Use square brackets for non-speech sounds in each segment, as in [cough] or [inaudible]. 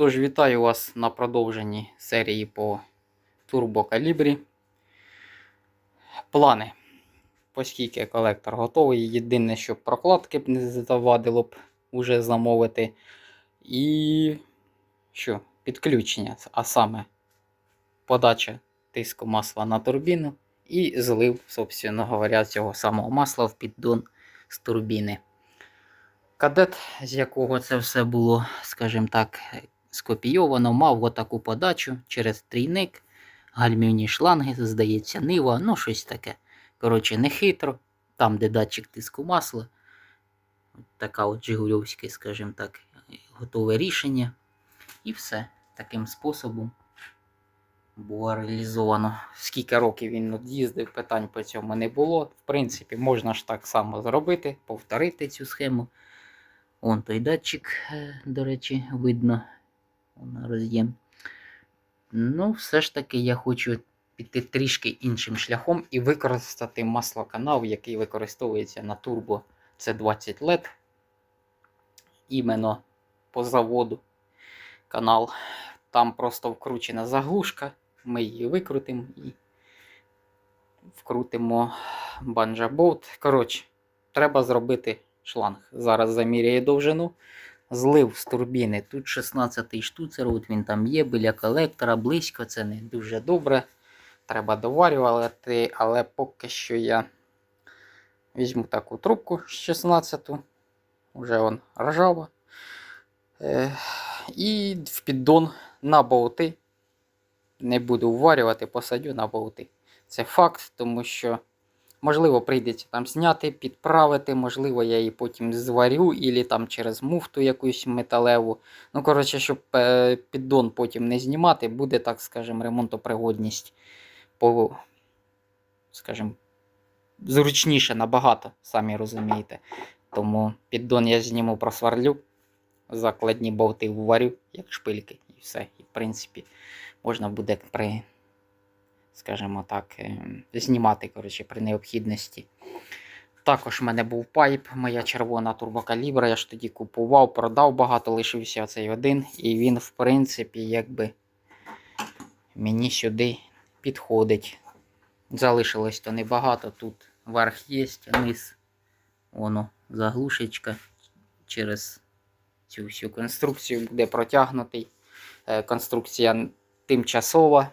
Тож вітаю вас на продовженні серії по турбокалібрі. Плани. Оскільки колектор готовий. Єдине, що прокладки б не завадило б уже замовити. І що? Підключення, а саме подача тиску масла на турбіну і злив, собственно говоря, цього самого масла в піддон з турбіни. Кадет, з якого це все було, скажімо так, скопійовано, мав отаку подачу через трійник, гальмівні шланги, здається, нива, ну щось таке. Коротше, не хитро. Там, де датчик тиску масла. Така от Жигульовське, скажімо так, готове рішення. І все. Таким способом було реалізовано. Скільки років він їздив, питань по цьому не було. В принципі, можна ж так само зробити, повторити цю схему. Вон той датчик, е, до речі, видно. Роз'єм. Ну, все ж таки я хочу піти трішки іншим шляхом і використати маслоканал, який використовується на турбо C20 LED. Іменно по заводу канал. Там просто вкручена заглушка. Ми її викрутимо і вкрутимо банджаболт. Коротше, треба зробити шланг. Зараз заміряє довжину. Злив з турбіни. Тут 16-й штуцер, от він там є, біля колектора, близько, це не дуже добре. Треба доварювати, але поки що я візьму таку трубку 16-ту, вже он ржава. Е, і в піддон на болти. Не буду вварювати, посадю на болти. Це факт, тому що, можливо, прийдеться там зняти, підправити, можливо, я її потім зварю, або там через муфту якусь металеву. Ну, коротше, щоб е, піддон потім не знімати, буде, так скажемо, ремонтопригодність по, скажімо, зручніше набагато, самі розумієте. Тому піддон я зніму просварлю, закладні болти вварю, як шпильки, і все. І в принципі, можна буде при, скажімо так, ем, знімати коротше, при необхідності. Також в мене був пайп, моя червона турбокалібра. Я ж тоді купував, продав багато, лишився цей один. І він, в принципі, якби мені сюди підходить. Залишилось то небагато. Тут верх є, низ, воно заглушечка через цю всю конструкцію буде протягнутий. Е, Конструкція тимчасова,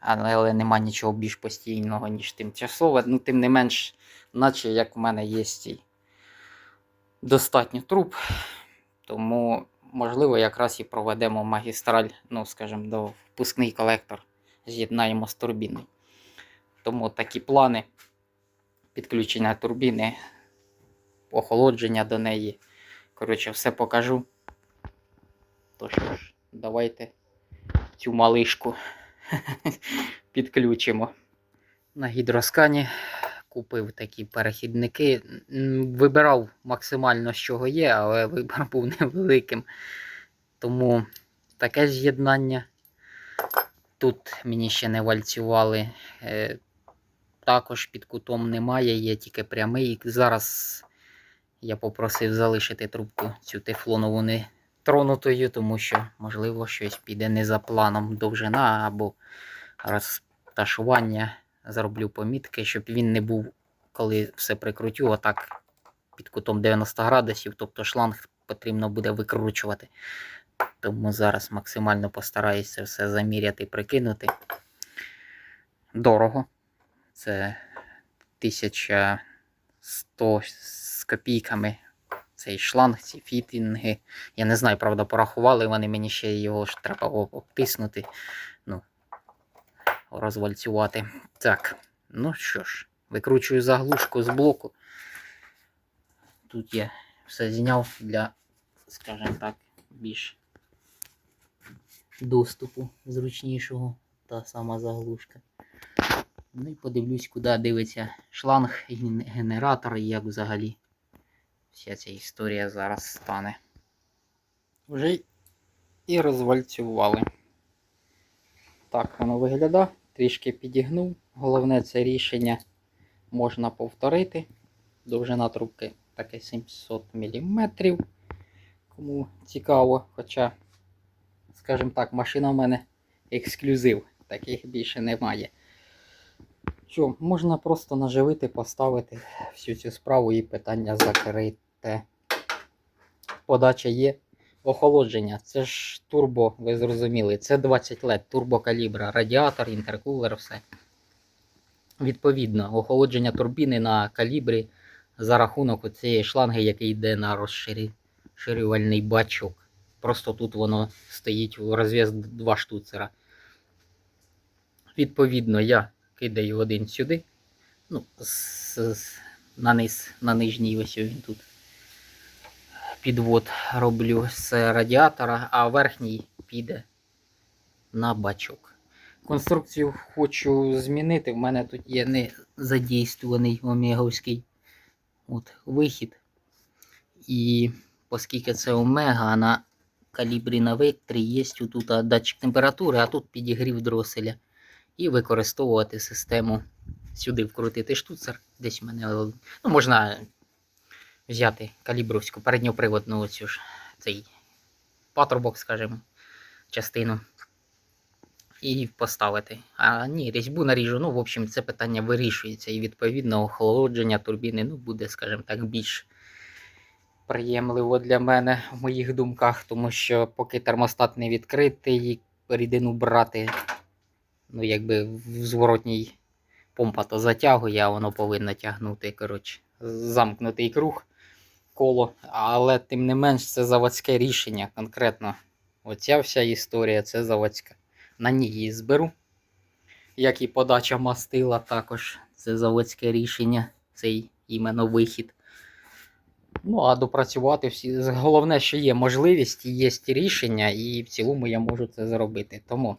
але, але нема нічого більш постійного, ніж тимчасове. Ну, тим не менш, наче як в мене є і достатньо труб. Тому, можливо, якраз і проведемо магістраль, ну, скажімо, до впускний колектор з'єднаємо з турбіною. Тому такі плани підключення турбіни, охолодження до неї. Коротше, все покажу. То що ж, давайте цю малишку [laughs] підключимо. На гідроскані купив такі перехідники. Вибирав максимально, з чого є, але вибір був [laughs] невеликим. Тому таке з'єднання. Тут мені ще не вальцювали. Е, також під кутом немає, є тільки прямий. Зараз я попросив залишити трубку цю тефлонову не тронутою, тому що, можливо, щось піде не за планом довжина або розташування. Зроблю помітки, щоб він не був, коли все прикрутю, отак під кутом 90 градусів, тобто шланг потрібно буде викручувати. Тому зараз максимально постараюся все заміряти, прикинути. Дорого. Це 1100 з копійками. Цей шланг, ці фітінги. Я не знаю, правда, порахували вони мені ще його ж треба обтиснути. Ну, розвальцювати. Так, ну що ж, викручую заглушку з блоку. Тут я все зняв для, скажімо так, більш доступу зручнішого. Та сама заглушка. Ну і подивлюсь, куди дивиться шланг, ген- генератор і як взагалі вся ця історія зараз стане. Вже і розвальцювали. Так воно виглядає. Трішки підігнув. Головне це рішення можна повторити. Довжина трубки таке 700 мм. Кому цікаво, хоча скажімо так, машина в мене ексклюзив. Таких більше немає. Що, можна просто наживити, поставити всю цю справу і питання закрите. Подача є. Охолодження. Це ж турбо, ви зрозуміли. Це 20 лет, турбокалібра, радіатор, інтеркулер, все. Відповідно, охолодження турбіни на калібрі за рахунок цієї шланги, який йде на розширювальний бачок. Просто тут воно стоїть у розв'яз два штуцера. Відповідно, я кидаю один сюди. Ну, з, з, на низ, на нижній ось він тут. Підвод роблю з радіатора, а верхній піде на бачок. Конструкцію хочу змінити. В мене тут є не задійствуваний омеговський от, вихід. І оскільки це омега, на калібрі на векторі є тут датчик температури, а тут підігрів дроселя. І використовувати систему сюди вкрутити штуцер. Десь в мене ну, можна взяти калібровську передньоприводну оцю ж цей патрубок, скажімо, частину. І поставити. А ні, різьбу наріжу. Ну, в общем, це питання вирішується. І відповідно охолодження турбіни ну, буде, скажімо так, більш приємливо для мене в моїх думках, тому що поки термостат не відкритий, рідину брати, ну, якби в зворотній помпа то затягує, а воно повинно тягнути, коротше, замкнутий круг, коло. Але тим не менш, це заводське рішення конкретно. Оця вся історія це заводська. На ній зберу. Як і подача мастила, також це заводське рішення, цей іменно вихід. Ну, а допрацювати всі. Головне, що є можливість, є рішення, і в цілому я можу це зробити. Тому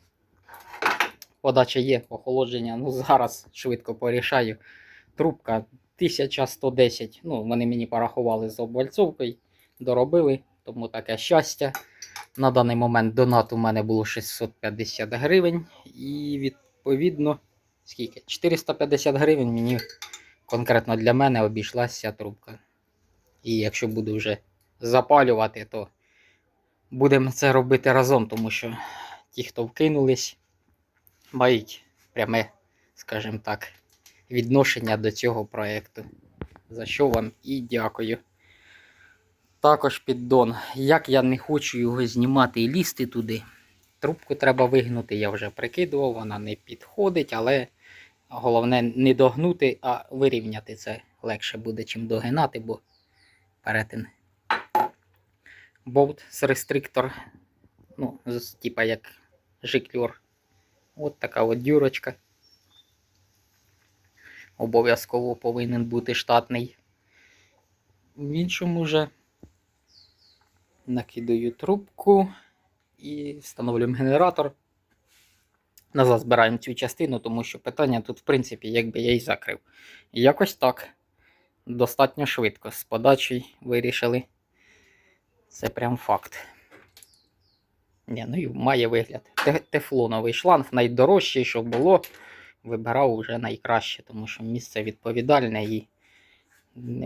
подача є, охолодження. Ну, зараз швидко порішаю. Трубка 1110. Ну, вони мені порахували з обвальцовкою, доробили, тому таке щастя. На даний момент донат у мене було 650 гривень. І відповідно, скільки? 450 гривень мені конкретно для мене обійшлася трубка. І якщо буду вже запалювати, то будемо це робити разом, тому що ті, хто вкинулись, мають пряме, скажімо так, відношення до цього проєкту. За що вам і дякую. Також піддон. Як я не хочу його знімати і лізти туди, трубку треба вигнути, я вже прикидував, вона не підходить, але головне не догнути, а вирівняти це легше буде, чим догинати, бо перетин. Болт з рестриктор. Ну, типа як жикльор. От така от дюрочка. Обов'язково повинен бути штатний. В іншому вже накидаю трубку і встановлюємо генератор. Назад збираємо цю частину, тому що питання тут, в принципі, якби я і закрив. Якось так. Достатньо швидко. З подачею вирішили. Це прям факт. Ні, ну і має вигляд. Тефлоновий шланг найдорожчий, що було. Вибирав вже найкраще, тому що місце відповідальне і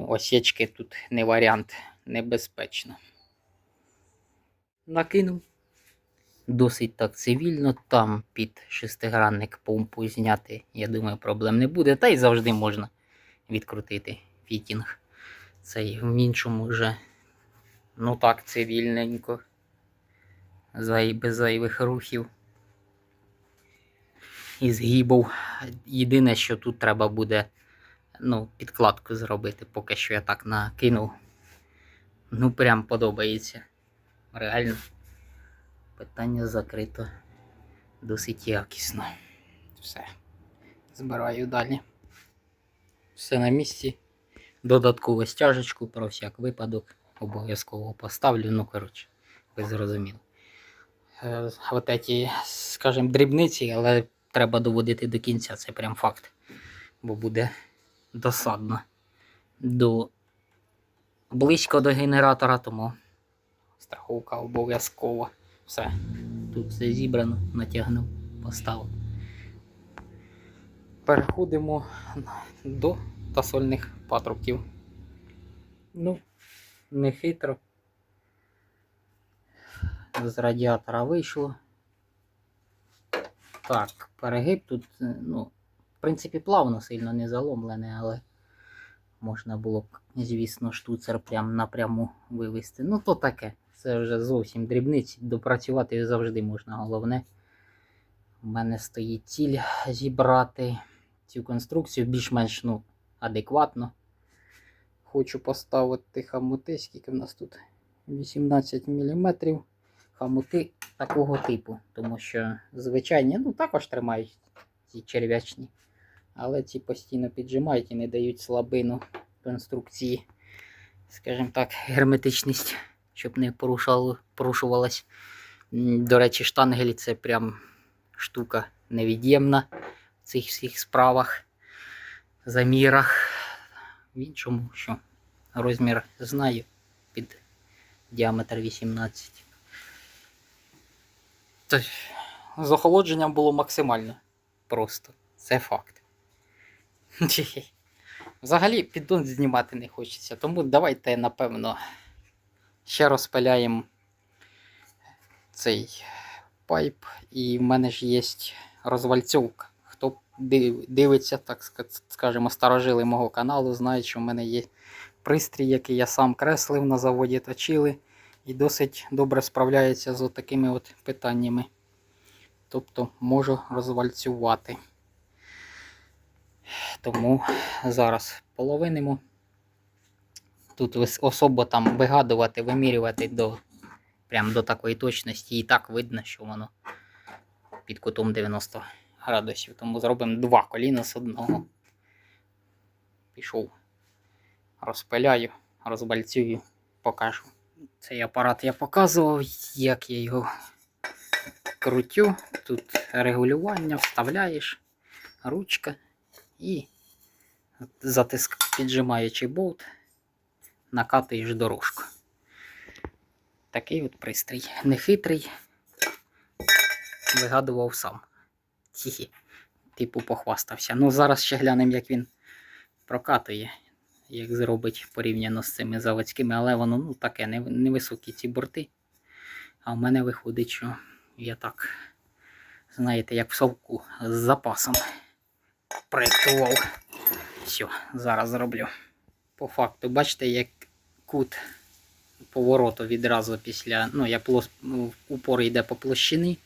осічки тут не варіант, небезпечно. Накинув. Досить так цивільно. Там під шестигранник помпу зняти, я думаю, проблем не буде. Та й завжди можна відкрутити фітінг. Цей в іншому вже, ну так, цивільненько. Без зайвих рухів. І згибов. Єдине, що тут треба буде ну, підкладку зробити, поки що я так накинув. Ну, прям подобається. Реально. Питання закрито досить якісно. Все. Збираю далі. Все на місці. Додаткову стяжечку про всяк випадок. Обов'язково поставлю. Ну, коротше, ви зрозуміли. Е, От ці, скажімо, дрібниці, але треба доводити до кінця, це прям факт. Бо буде досадно до близько до генератора, тому страховка обов'язкова. Все. Тут все зібрано, натягнув, поставив. Переходимо до тасольних патрубків. Ну, не хитро. З радіатора вийшло. Так, перегиб тут, е, ну, в принципі, плавно сильно не заломлене, але можна було б, звісно, штуцер прям напряму вивести. Ну, то таке. Це вже зовсім дрібниці. Допрацювати завжди можна. Головне, у мене стоїть ціль зібрати цю конструкцію більш-менш ну, адекватно. Хочу поставити хамути, скільки в нас тут 18 мм. Хамути такого типу, тому що звичайні ну, також тримають ці черв'ячні, але ці постійно піджимають і не дають слабину конструкції, скажімо так, герметичність, щоб не порушувалась. До речі, штангель це прям штука невід'ємна в цих всіх справах, замірах. В іншому, що розмір знаю під діаметр 18. З охолодженням було максимально просто. Це факт. Взагалі піддон знімати не хочеться, тому давайте, напевно, ще розпиляємо цей пайп. І в мене ж є розвальцьовка. Хто дивиться, так ска- скажемо, старожили мого каналу, знають, що в мене є пристрій, який я сам креслив на заводі точили, і досить добре справляється з такими от питаннями. Тобто можу розвальцювати. Тому зараз половинимо. Тут особо там вигадувати, вимірювати до, прям до такої точності. І так видно, що воно під кутом 90 градусів. Тому зробимо два коліна з одного. Пішов. Розпиляю, розбальцюю, покажу. Цей апарат я показував, як я його крутю. Тут регулювання, вставляєш, ручка і затиск, піджимаючи болт, накатуєш дорожку. Такий от пристрій. Нехитрий. Вигадував сам. Хі-хі. Типу похвастався. Ну зараз ще глянемо, як він прокатує, як зробить порівняно з цими заводськими, але воно ну, таке, не- невисокі ці борти. А в мене виходить, що я так, знаєте, як в совку з запасом проєктував. Все, зараз зроблю. По факту, бачите, як кут повороту відразу після. Ну, я плос, ну, упор йде по площині,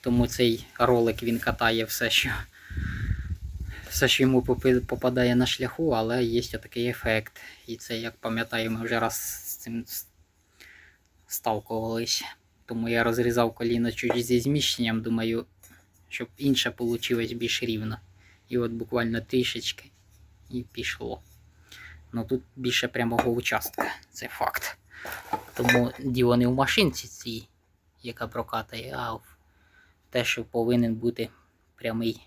тому цей ролик він катає все, що, все, що йому попадає на шляху, але є такий ефект. І це, як пам'ятаю, ми вже раз з цим сталкувались. Тому я розрізав коліно чуть зі зміщенням, думаю, щоб інше вийшло більш рівно. І от буквально трішечки і пішло. Ну тут більше прямого участка, це факт. Тому діло не в машинці цій, яка прокатає, а в те, що повинен бути прямий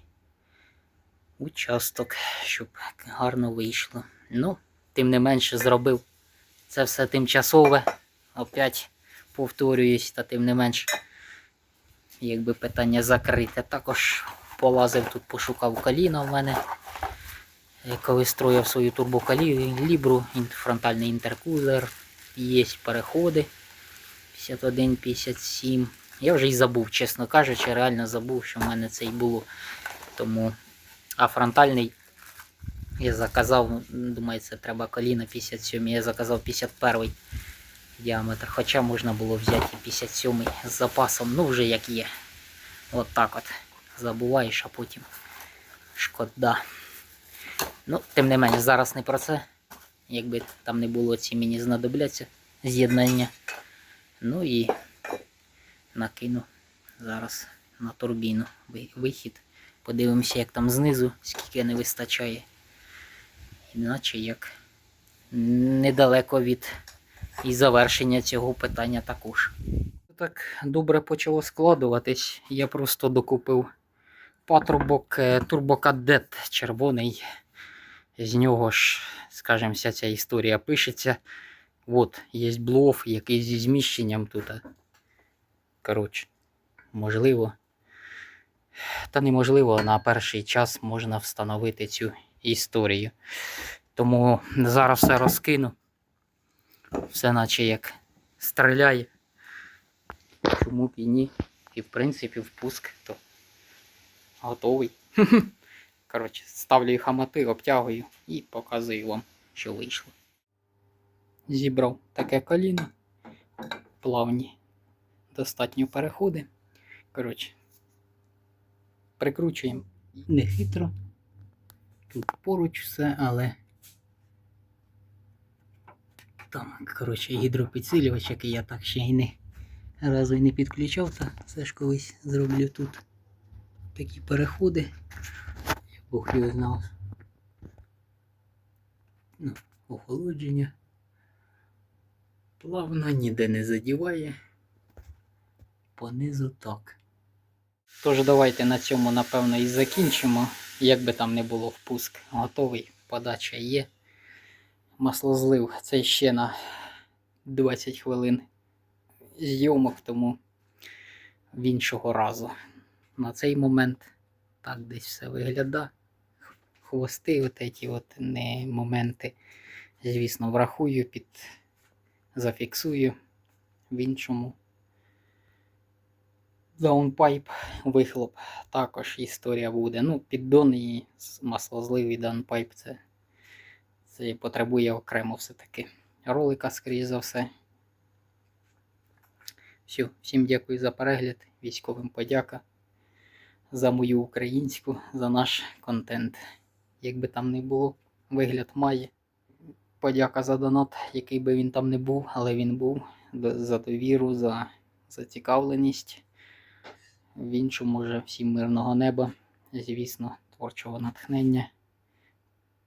участок, щоб гарно вийшло. Ну, тим не менше зробив це все тимчасове. Опять повторююсь, та тим не менш, якби питання закрите. Також полазив тут, пошукав коліна в мене. Коли строїв свою турбокалібру, фронтальний інтеркулер, є переходи 51-57. Я вже й забув, чесно кажучи, реально забув, що в мене це й було. Тому, а фронтальний я заказав, ну, думаю, це треба коліна 57, я заказав 51 діаметр. Хоча можна було взяти і 57 з запасом, ну вже як є. От так от. Забуваєш, а потім шкода. Ну, тим не менш, зараз не про це. Якби там не було, ці мені знадобляться з'єднання. Ну і накину зараз на турбіну вихід. Подивимося, як там знизу, скільки не вистачає. Іначе як недалеко від і завершення цього питання також. Так добре почало складуватись. Я просто докупив патрубок е, турбокадет червоний. З нього ж, скажімо, вся ця історія пишеться. От, є блов, який зі зміщенням тут. Коротше, можливо. Та неможливо, на перший час можна встановити цю історію. Тому зараз все розкину. Все наче як стріляє. Чому б і ні? І в принципі впуск то готовий. [laughs] Коротше, ставлю їх хамати, обтягую і показую вам, що вийшло. Зібрав таке коліно, плавні, достатньо переходи. Коротше, прикручуємо не хитро. Тут поруч все, але там, коротше, гідропідсилювач, який я так ще й не разу й не підключав, це все ж колись зроблю тут такі переходи. Бог його знав. Ну, охолодження. Плавно, ніде не задіває. Понизу так. Тож давайте на цьому, напевно, і закінчимо. Як би там не було впуск, готовий, подача є. Маслозлив це ще на 20 хвилин зйомок, тому в іншого разу. На цей момент так десь все виглядає. Хвости, от ці от не моменти, звісно, врахую, під зафіксую в іншому. Даунпайп, вихлоп, також історія буде. Ну, піддон і маслозлив даунпайп це, це потребує окремо все-таки ролика, скоріш за все. Все, всім дякую за перегляд. Військовим подяка за мою українську, за наш контент. Як би там не було, вигляд має. Подяка за донат, який би він там не був, але він був. За довіру, за зацікавленість. В іншому вже всім мирного неба, звісно, творчого натхнення,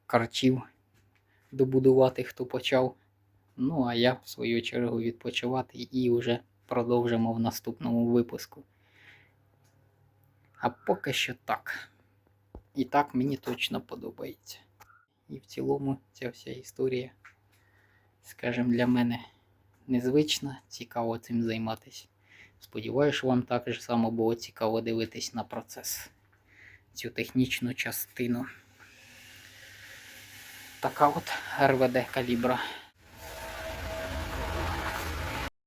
карчів добудувати, хто почав. Ну, а я, в свою чергу, відпочивати і вже продовжимо в наступному випуску. А поки що так. І так мені точно подобається. І в цілому ця вся історія, скажімо, для мене незвична, цікаво цим займатися. Сподіваюся, що вам так же само було цікаво дивитись на процес, цю технічну частину. Така от РВД калібра.